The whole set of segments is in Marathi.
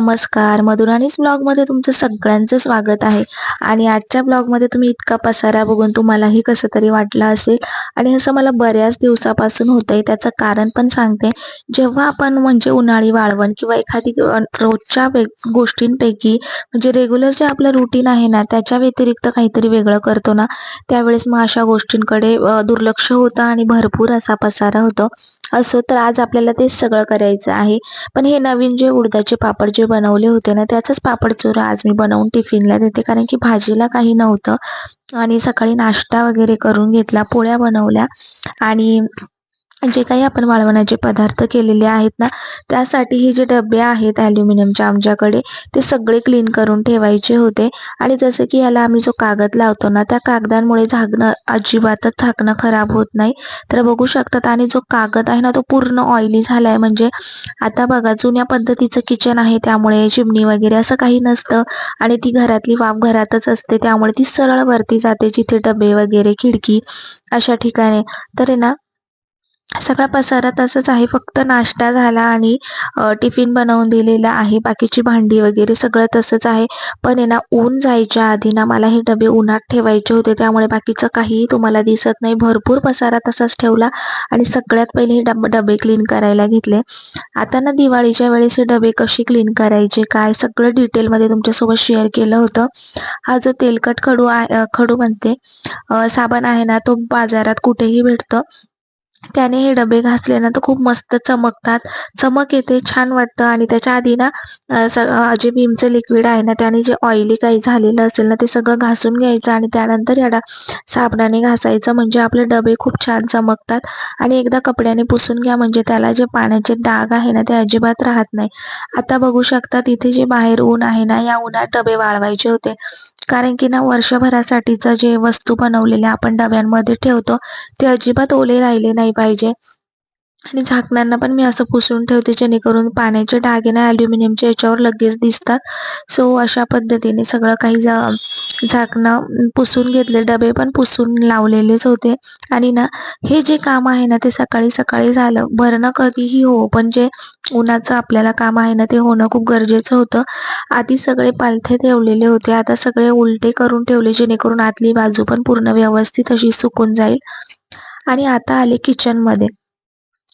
नमस्कार. मधुराणीच ब्लॉगमध्ये तुमचं सगळ्यांचं स्वागत आहे. आणि आजच्या ब्लॉगमध्ये तुम्ही इतका पसारा बघून तुम्हालाही कसं तरी वाटलं असेल आणि असं मला बऱ्याच दिवसापासून होतंय. त्याचं कारण पण सांगते. जेव्हा आपण म्हणजे उन्हाळी वाळवण किंवा एखादी रोजच्या गोष्टींपैकी म्हणजे रेग्युलर जे आपलं रुटीन आहे ना त्याच्या व्यतिरिक्त काहीतरी वेगळं करतो ना त्यावेळेस मग अशा गोष्टींकडे दुर्लक्ष होतं आणि भरपूर असा पसारा होतो. असो तर आज आपल्याला तेच सगळं करायचं आहे. पण हे नवीन जे उडदाचे पापड जे बनवले होते ना त्याचंच पापड चुरा आज मी बनवून टिफिनला देते. कारण की भाजीला काही नव्हतं. आणि सकाळी नाश्ता वगैरे करून घेतला पोळ्या बनवल्या. आणि जे काही आपण वाळवणाचे पदार्थ केलेले आहेत ना त्यासाठी हे जे डबे आहेत ॲल्युमिनियमचे आमच्याकडे ते सगळे क्लीन करून ठेवायचे होते. आणि जसं की याला आम्ही जो कागद लावतो ना त्या कागदांमुळे झाकणं अजिबातच झाकणं खराब होत नाही. तर बघू शकतात आणि जो कागद आहे ना तो पूर्ण ऑइली झाला आहे म्हणजे आता बघा जुन्या पद्धतीचं किचन आहे त्यामुळे चिमणी वगैरे असं काही नसतं. आणि ती घरातली वाफ घरातच असते त्यामुळे ती सरळ वरती जाते जिथे डबे वगैरे खिडकी अशा ठिकाणी. तर आहे ना सगळा पसारा तसंच आहे. फक्त नाश्ता झाला आणि टिफिन बनवून दिलेला आहे. बाकीची भांडी वगैरे सगळं तसंच आहे. पण आहे ना ऊन जायच्या आधी ना मला हे डबे उन्हात ठेवायचे होते. त्यामुळे बाकीचं काहीही तुम्हाला दिसत नाही. भरपूर पसारा तसाच ठेवला आणि सगळ्यात पहिले हे डब डबे क्लीन करायला घेतले. आता ना दिवाळीच्या वेळेस हे डबे कशी क्लीन करायचे काय सगळं डिटेलमध्ये तुमच्यासोबत शेअर केलं होतं. हा जो तेलकट खडू आहे खडू म्हणते साबण आहे ना तो बाजारात कुठेही भेटतो. त्याने हे डबे घासले ना तर खूप मस्त चमकतात. चमक येते छान वाटतं. आणि त्याच्या आधी ना जे भीमचं लिक्विड आहे ना त्याने जे ऑइली काही झालेलं असेल ना ते सगळं घासून घ्यायचं आणि त्यानंतर याडा साबणाने घासायचं. म्हणजे आपले डबे खूप छान चमकतात. आणि एकदा कपड्याने पुसून घ्या म्हणजे त्याला जे पाण्याचे डाग आहे ना ते अजिबात राहत नाही. आता बघू शकता तिथे जे बाहेर ऊन आहे ना या उन्हात डबे वाळवायचे होते. कारण की ना वर्षभरासाठीचं जे वस्तू बनवलेल्या आपण डब्यांमध्ये ठेवतो ते अजिबात ओले राहिले नाही पाहिजे. आणि झाकणांना पण मी असं पुसून ठेवते जेणेकरून पाण्याचे डागे ना ॲल्युमिनियमच्या याच्यावर लगेच दिसतात. सो अशा पद्धतीने सगळं काही झाकणं पुसून घेतले डबे पण पुसून लावलेलेच होते. आणि ना हे जे काम आहे ना ते सकाळी सकाळी झालं. भरणं कधीही हो पण जे उन्हाचं आपल्याला काम आहे ना ते होणं खूप गरजेचं होतं. आधी सगळे पालथे ठेवलेले होते. आता सगळे उलटे करून ठेवले जेणेकरून आतली बाजू पण पूर्ण व्यवस्थित अशी सुकून जाईल. आणि आता आले किचनमध्ये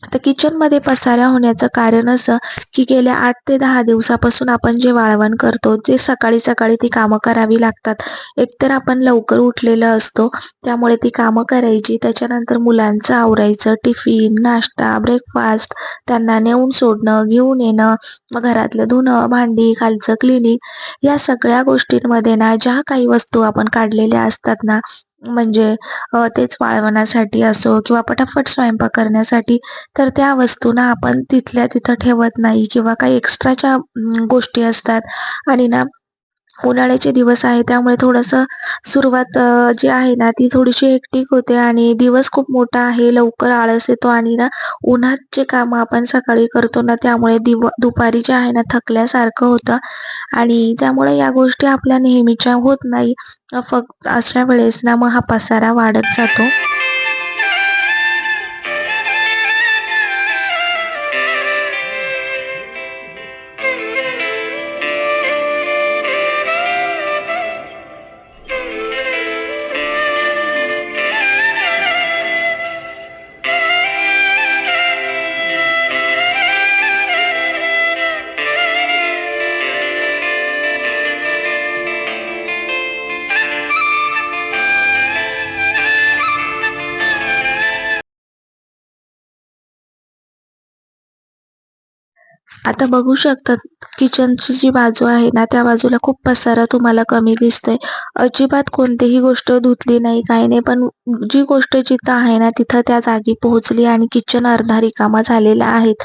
तर किचनमध्ये पसारा होण्याचं कारण असं की गेल्या आठ ते दहा दिवसापासून आपण जे वाळवण करतो जे सकाळी सकाळी ती कामं करावी लागतात एकतर आपण लवकर उठलेलं असतो त्यामुळे ती कामं करायची त्याच्यानंतर मुलांचं आवरायचं टिफिन नाश्ता ब्रेकफास्ट त्यांना नेऊन सोडणं घेऊन येणं मग घरातलं धुणं भांडी खालचं क्लिनिक या सगळ्या गोष्टींमध्ये ना ज्या काही वस्तू आपण काढलेल्या असतात ना म्हणजे तेच वाळवण्यासाठी असो किंवा पटापट स्वयंपाक करण्यासाठी तर त्या वस्तूंना आपण तिथल्या तिथं ठेवत नाही किंवा काही एक्स्ट्राच्या गोष्टी असतात. आणि ना उन्हाळ्याचे दिवस आहे त्यामुळे थोडंसं सुरुवात जी आहे ना ती थोडीशी हेक्टिक होते आणि दिवस खूप मोठा आहे लवकर आळस येतो आणि ना उन्हात जे कामं आपण सकाळी करतो ना त्यामुळे दिव दुपारी जे आहे ना थकल्यासारखं होतं आणि त्यामुळे या गोष्टी आपल्या नेहमीच्या होत नाही. फक्त अशा वेळेस ना मग हा पसारा वाढत जातो. आता बघू शकतात किचनची जी बाजू आहे ना त्या बाजूला खूप पसारा तुम्हाला कमी दिसतोय. अजिबात कोणतीही गोष्ट धुतली नाही काही नाही पण जी गोष्ट जिथं आहे ना तिथं त्या जागी पोहोचली आणि किचन अर्धा रिकामा झालेला आहेत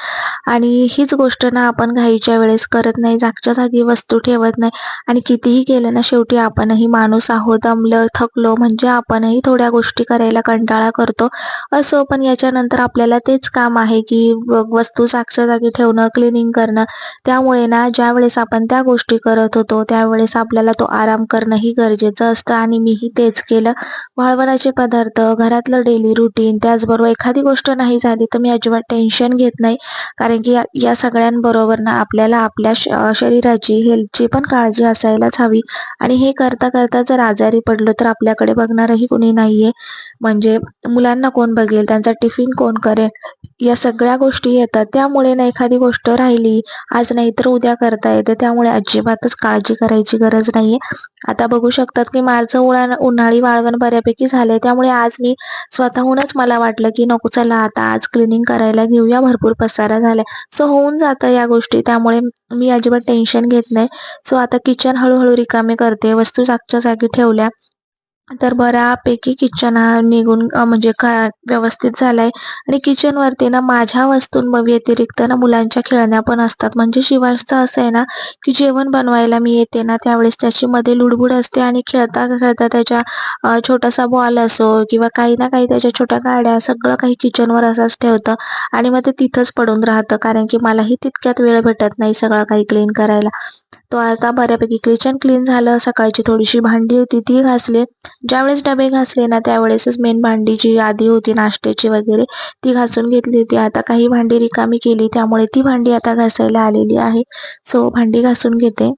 आणि हीच गोष्ट ना आपण घाईच्या वेळेस करत नाही जागच्या जागी वस्तू ठेवत नाही. आणि कितीही केलं ना शेवटी आपणही माणूस आहोत दमलं थकलो म्हणजे आपणही थोड्या गोष्टी करायला कंटाळा करतो. असो पण याच्यानंतर आपल्याला तेच काम आहे की वस्तू जागच्या जागी ठेवणं क्लिनिंग क्लिनिंग करणं. त्यामुळे ना ज्यावेळेस आपण त्या गोष्टी करत होतो त्यावेळेस आपल्याला तो आराम करणंही गरजेचं असतं. आणि मीही तेच केलं. वाळवणाचे पदार्थ घरातलं डेली रुटीन त्याचबरोबर एखादी गोष्ट नाही झाली तर मी अजिबात टेन्शन घेत नाही. कारण की या या सगळ्यांबरोबर ना आपल्याला आपल्या श शरीराची हेल्थची पण काळजी असायलाच हवी. आणि हे करता करता जर आजारी पडलो तर आपल्याकडे बघणारही कोणी नाही आहे म्हणजे मुलांना कोण बघेल? त्यांचा टिफिन कोण करेल? या सगळ्या गोष्टी येतात. त्यामुळे ना एखादी गोष्ट राहिली आज नाही तर उद्या करता येते. त्यामुळे अजिबातच काळजी करायची गरज नाहीये. आता बघू शकतात की माझं उळा उन्हाळी वाळवण बऱ्यापैकी झालंय. त्यामुळे आज मी स्वतःहूनच मला वाटलं की नको चला आता आज क्लिनिंग करायला घेऊया. भरपूर पसारा झालाय. सो होऊन जातं या गोष्टी. त्यामुळे मी अजिबात टेन्शन घेत नाही. सो आता किचन हळूहळू रिकामे करते. वस्तू जागच्या जागी ठेवल्या. तर बऱ्यापैकी किचन हा निघून म्हणजे का व्यवस्थित झालाय. आणि किचनवरती ना माझ्या वस्तूं व्यतिरिक्त ना मुलांच्या खेळण्या पण असतात. म्हणजे शिवांशचं असं आहे ना की जेवण बनवायला मी येते ना त्यावेळेस त्याची मध्ये लुडबुड असते आणि खेळता खेळता त्याच्या छोटासा बॉल असो किंवा काही ना काही त्याच्या छोट्या गाड्या सगळं काही किचनवर असंच ठेवतं. आणि मग ते तिथंच पडून राहतं कारण की मलाही तितक्यात वेळ भेटत नाही सगळं काही क्लीन करायला. तो आता बऱ्यापैकी किचन क्लीन झालं सकाळची थोडीशी भांडी होती ती घासली. ज्यावेळेस डबे घासले ना त्यावेळेसच मेन भांडी जी आधी होती नाश्त्याची वगैरे ती घासून घेतली होती. आता काही भांडी रिकामी केली त्यामुळे ती भांडी आता घासायला आलेली आहे. सो भांडी घासून घेते.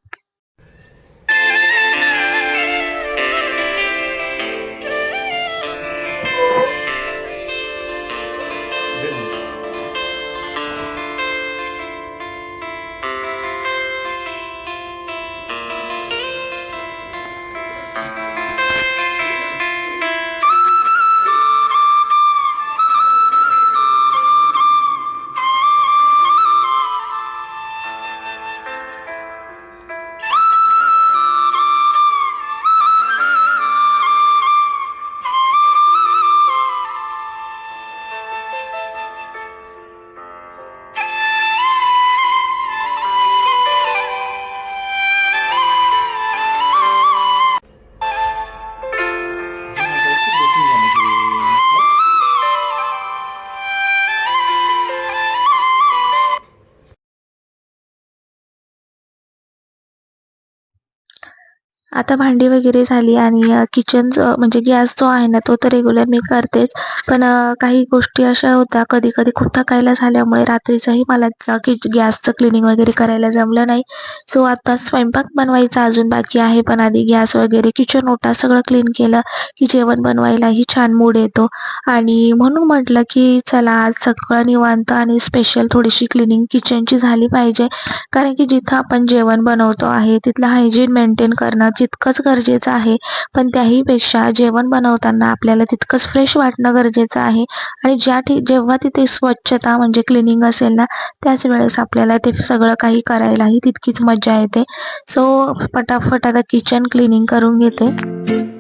आता भांडी वगैरे झाली आणि किचन म्हणजे गॅस जो आहे ना तो तर रेग्युलर मी करतेच. पण काही गोष्टी अशा होत्या कधी कधी खूप थकायला झाल्यामुळे रात्रीचंही मला किच गॅसचं क्लिनिंग वगैरे करायला जमलं नाही. सो आता स्वयंपाक बनवायचा अजून बाकी आहे पण आधी गॅस वगैरे किचन ओटा सगळं क्लीन केलं की जेवण बनवायलाही छान मूड येतो. आणि म्हणून म्हटलं की चला आज सगळं निवांत आणि स्पेशल थोडीशी क्लिनिंग किचनची झाली पाहिजे. कारण की जिथं आपण जेवण बनवतो आहे तिथलं हायजीन मेंटेन करणं तितकंच गरजेचं आहे. पण त्याहीपेक्षा जेवण बनवताना आपल्याला तितकंच फ्रेश वाटणं गरजेचं आहे. आणि ज्या ठी जेव्हा तिथे स्वच्छता म्हणजे क्लिनिंग असेल ना त्याच वेळेस आपल्याला ते सगळं काही करायलाही तितकीच मजा येते. सो फटाफट आता किचन क्लिनिंग करून घेते.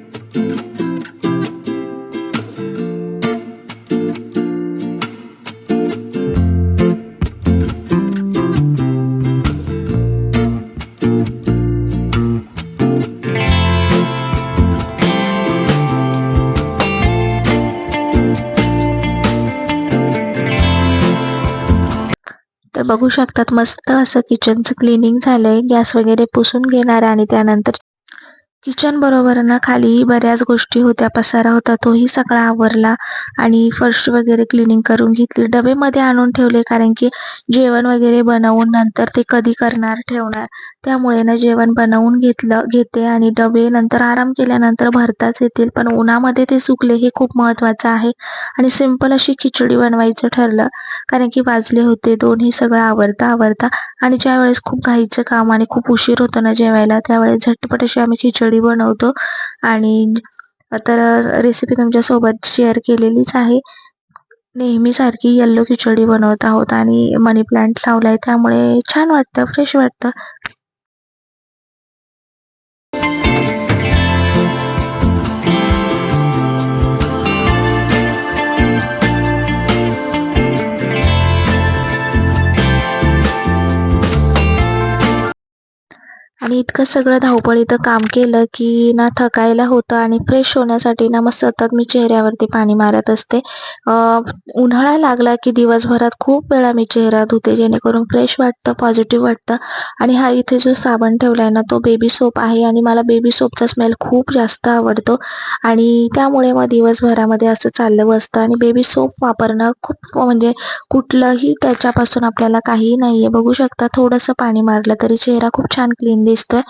बघू शकतात. मस्त असं किचनचं क्लिनिंग झालंय. गॅस वगैरे पुसून घेणार आणि त्यानंतर किचन बरोबर ना खालीही बऱ्याच गोष्टी होत्या. पसारा होता तोही सगळा आवरला आणि फर्श वगैरे क्लिनिंग करून घेतली. डबे मध्ये आणून ठेवले कारण की जेवण वगैरे बनवून नंतर ते कधी करणार ठेवणार. त्यामुळे ना जेवण बनवून घेतलं घेते आणि डबे नंतर आराम केल्यानंतर भरताच येतील. पण उन्हामध्ये ते सुकले हे खूप महत्वाचं आहे आणि सिंपल अशी खिचडी बनवायचं ठरलं. कारण की वाजले होते दोन्ही सगळं आवरता आवरता आणि ज्यावेळेस खूप घाईचं काम आणि खूप उशीर होतं ना जेवायला त्यावेळेस झटपट अशी आम्ही खिचडी बनवतो. आणि तर रेसिपी तुमच्यासोबत शेअर केलेलीच आहे. नेहमीसारखी येल्लो खिचडी बनवत आहोत आणि मनी प्लांट लावलाय. त्यामुळे छान वाटतं फ्रेश वाटतं. आणि इतकं सगळं धावपळीचं काम केलं की ना थकायला होतं आणि फ्रेश होण्यासाठी ना मग सतत मी चेहऱ्यावरती पाणी मारत असते. उन्हाळा लागला की दिवसभरात खूप वेळा मी चेहरा धुते जेणेकरून फ्रेश वाटतं पॉझिटिव्ह वाटतं. आणि हा इथे जो साबण ठेवला आहे ना तो बेबी सोप आहे आणि मला बेबी सोपचा स्मेल खूप जास्त आवडतो. आणि त्यामुळे मग दिवसभरामध्ये असं चाललं बसतं आणि बेबी सोप वापरणं खूप म्हणजे कुठलंही त्याच्यापासून आपल्याला काहीही नाही आहे बघू शकता थोडंसं पाणी मारलं तरी चेहरा खूप छान क्लीन दिसतोय.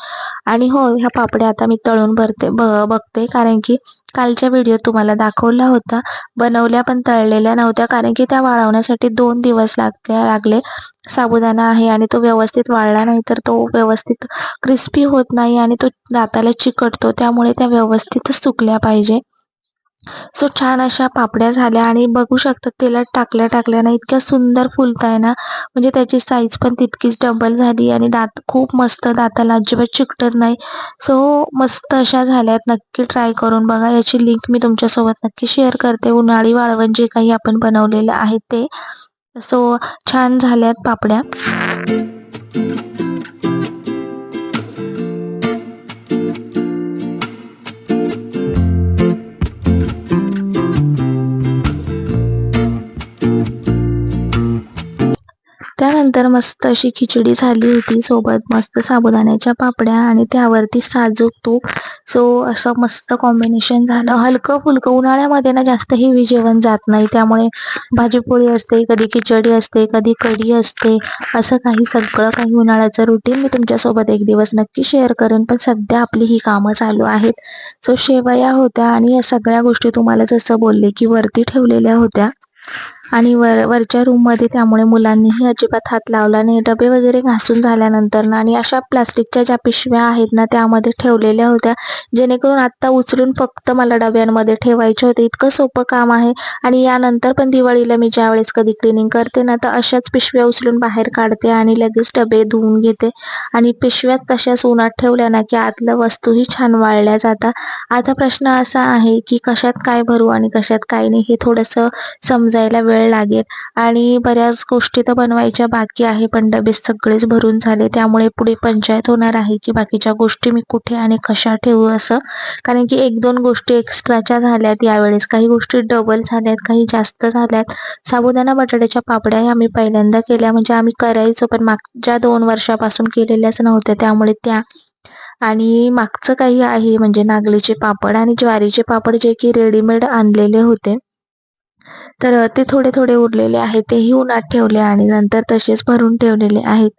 आणि हो ह्या पापड्या आता मी तळून भरते बघते. कारण की कालच्या व्हिडिओ तुम्हाला दाखवला होता. बनवल्या पण तळलेल्या नव्हत्या. कारण की त्या वाळवण्यासाठी दोन दिवस लागले लागले. साबुदाणा आहे आणि तो व्यवस्थित वाळला नाही तर तो व्यवस्थित क्रिस्पी होत नाही आणि तो दाताला चिकटतो. त्यामुळे त्या व्यवस्थितच सुकल्या पाहिजे. सो छान अशा पापड्या झाल्या आणि बघू शकता तेलात टाकल्या टाकल्या ना इतक्या सुंदर फुलताय ना. म्हणजे त्याची साईज पण तितकीच डबल झाली आणि दात खूप मस्त दाताला अजिबात चिकटत नाही. सो मस्त अशा झाल्यात. नक्की ट्राय करून बघा. याची लिंक मी तुमच्यासोबत नक्की शेअर करते. उन्हाळी वाळवण जे काही आपण बनवलेलं आहे ते. सो छान झाल्यात पापड्या. त्यानंतर मस्त अशी खिचडी झाली होती. सोबत मस्त साबुदाण्याच्या पापड्या आणि त्यावरती साजूक तूप. सो असं मस्त कॉम्बिनेशन झालं. हलकं फुलकं उन्हाळ्यामध्ये ना जास्त हेवी जेवण जात नाही. त्यामुळे भाजीपोळी असते कधी खिचडी असते कधी कढी असते. असं काही सगळं काही उन्हाळ्याचं रुटीन मी तुमच्यासोबत एक दिवस नक्की शेअर करेन. पण सध्या आपली ही कामं चालू आहेत. सो शेवया होत्या आणि या सगळ्या गोष्टी तुम्हाला जसं बोलले की वरती ठेवलेल्या होत्या. आणि वर वरच्या रूममध्ये त्यामुळे मुलांनीही अजिबात हात लावला नाही. डबे वगैरे घासून झाल्यानंतर ना आणि अशा प्लास्टिकच्या ज्या पिशव्या आहेत ना त्यामध्ये ठेवलेल्या होत्या. जेणेकरून आत्ता उचलून फक्त मला डब्यांमध्ये ठेवायचे होते. इतकं सोपं काम आहे. आणि यानंतर पण दिवाळीला मी ज्यावेळेस कधी क्लिनिंग करते ना तर अशाच पिशव्या उचलून बाहेर काढते आणि लगेच डबे धुवून घेते. आणि पिशव्यात तशाच उन्हात ठेवल्या ना की आतल्या वस्तूही छान वाळल्या जातात आता प्रश्न असा आहे की कशात काय भरू आणि कशात काय नाही हे थोडंसं समजायला वेळ वेळ लागेल. आणि बऱ्याच गोष्टी तर बनवायच्या बाकी आहे पण डबे सगळेच भरून झाले. त्यामुळे पुढे पंचायत होणार आहे की बाकीच्या गोष्टी मी कुठे आणि कशा ठेवू असं. कारण की एक दोन गोष्टी एक्स्ट्राच्या झाल्यात यावेळेस. काही गोष्टी डबल झाल्यात काही जास्त झाल्यात. साबुदाणा बटाट्याच्या पापड्या आम्ही पहिल्यांदा केल्या. म्हणजे आम्ही करायचो पण मागच्या दोन वर्षापासून केलेल्याच नव्हत्या. त्यामुळे त्या आणि मागचं काही आहे. म्हणजे नागलीचे पापड आणि ज्वारीचे पापड जे की रेडीमेड आणलेले होते. तर ते थोडे थोडे उरलेले आहेत. तेही उन्हात ठेवले आणि नंतर तसेच भरून ठेवलेले आहेत.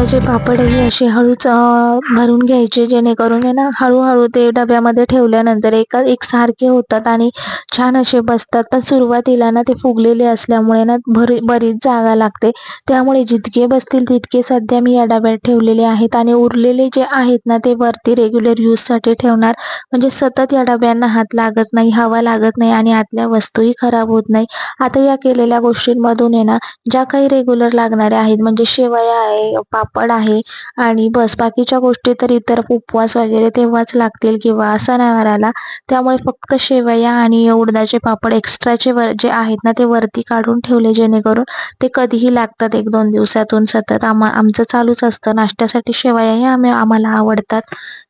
उडदाचे पापडही असे हळूच भरून घ्यायचे जेणेकरून आहे ना हळूहळू ते डब्यामध्ये ठेवल्यानंतर एका एकसारखे होतात आणि छान असे बसतात. पण सुरुवातीला ना ते फुगलेले असल्यामुळे ना भरी बरीच जागा लागते. त्यामुळे जितके बसतील तितके सध्या मी या डब्यात ठेवलेले आहेत आणि उरलेले जे आहेत ना ते वरती रेग्युलर यूजसाठी ठेवणार. म्हणजे सतत या डब्यांना हात लागत नाही हवा लागत नाही आणि आतल्या वस्तूही खराब होत नाही. आता या केलेल्या गोष्टींमधून आहे ना ज्या काही रेग्युलर लागणाऱ्या आहेत म्हणजे शेवया आहे पापड आहे. आणि बस बाकीच्या गोष्टी तर इतर उपवास वगैरे तेव्हाच लागतील किंवा सणावाराला त्यामुळे फक्त शेवया आणि उडदाचे पापड एक्स्ट्राचे वर जे आहेत ना ते वरती काढून ठेवले जेणेकरून ते कधीही लागतात एक दोन दिवसातून सतत. आम्हा आमचं चालूच असतं. नाश्त्यासाठी शेवयाही आम्ही आम्हाला आवडतात.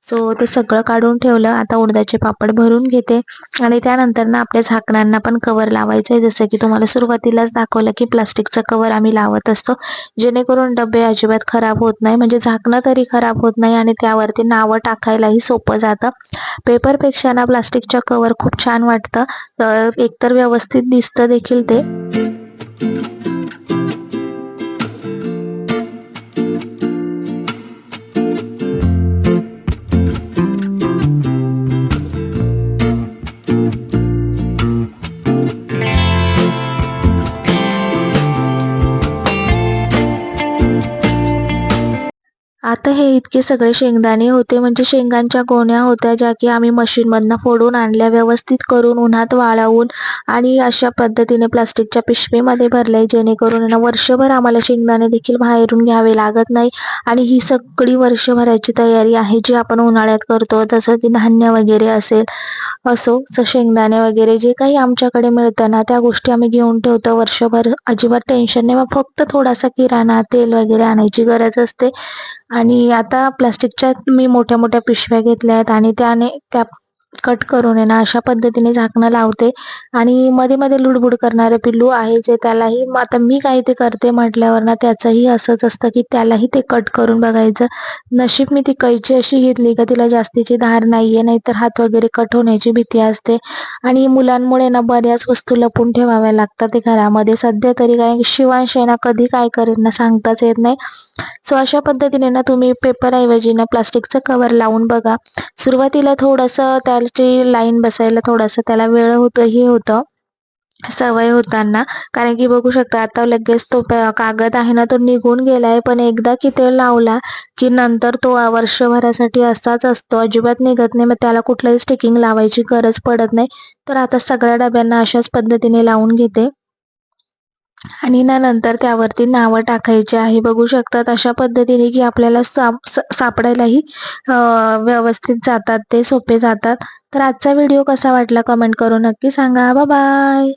सो ते सगळं काढून ठेवलं. आता उडदाचे पापड भरून घेते. आणि त्यानंतर ना आपल्या झाकणांना पण कवर लावायचं आहे जसं की तुम्हाला सुरुवातीलाच दाखवलं की प्लास्टिकचं कवर आम्ही लावत असतो. जेणेकरून डबे अजिबात खराब होत नाही. म्हणजे झाकणं तरी खराब होत नाही आणि त्यावरती नावं टाकायलाही सोपं जातं. पेपरपेक्षा ना प्लास्टिकच्या कवर खूप छान वाटतं. एकतर व्यवस्थित दिसतं देखील ते. आता हे इतके सगळे शेंगदाणे होते म्हणजे शेंगांच्या गोण्या होत्या ज्या की आम्ही मशीनमधनं फोडून आणल्या व्यवस्थित करून उन्हात वाळवून आणि अशा पद्धतीने प्लास्टिकच्या पिशवीमध्ये भरले जेणेकरून वर्षभर आम्हाला शेंगदाणे देखील बाहेरून घ्यावे लागत नाही आणि ही सगळी वर्षभराची तयारी आहे जी आपण उन्हाळ्यात करतो जसं की धान्य वगैरे असेल असो शेंगदाणे वगैरे जे काही आमच्याकडे मिळतं ना त्या गोष्टी आम्ही घेऊन ठेवतो. वर्षभर अजिबात टेन्शन नाही मग फक्त थोडासा किराणा तेल वगैरे आणायची गरज असते. आणि आता प्लास्टिकच्या मी मोठ्या मोठ्या पिशव्या घेतल्या आहेत आणि त्याने त्या कट करून आहे ना अशा पद्धतीने झाकणं लावते. आणि मध्ये मध्ये लुडबुड करणारे पिल्लू आहे जे त्यालाही आता मी काही ते करते म्हटल्यावर ना त्याचंही असंच असतं की त्यालाही ते कट करून बघायचं. नशीब मी ती कैची अशी घेतली का तिला जास्तीची धार नाहीये नाहीतर हात वगैरे कट होण्याची भीती असते. आणि मुलांमुळे ना बऱ्याच वस्तू लपून ठेवाव्या लागतात ते घरामध्ये. सध्या तरी काय शिवांश आहे ना कधी काय करेल ना सांगताच येत नाही. सो अशा पद्धतीने ना तुम्ही पेपरऐवजी ना प्लास्टिकचं कवर लावून बघा. सुरुवातीला थोडंसं त्याची लाईन बसायला थोडासा त्याला वेळ होतं हे होतं. सवय होताना. कारण की बघू शकता आता लगेच तो कागद आहे ना तो निघून गेलाय. पण एकदा की ते लावला की नंतर तो वर्षभरासाठी असाच असतो. अजिबात निघत नाही. मग त्याला कुठलंही स्टिकिंग लावायची गरज पडत नाही. तर आता सगळ्या डब्यांना अशाच पद्धतीने लावून घेते. आणि ना नंतर त्यावरती नावं टाकायची आहे. बघू शकतात अशा पद्धतीने की आपल्याला साप सापडायलाही व्यवस्थित जातात ते सोपे जातात. तर आजचा व्हिडिओ कसा वाटला कमेंट करून नक्की सांगा. बाय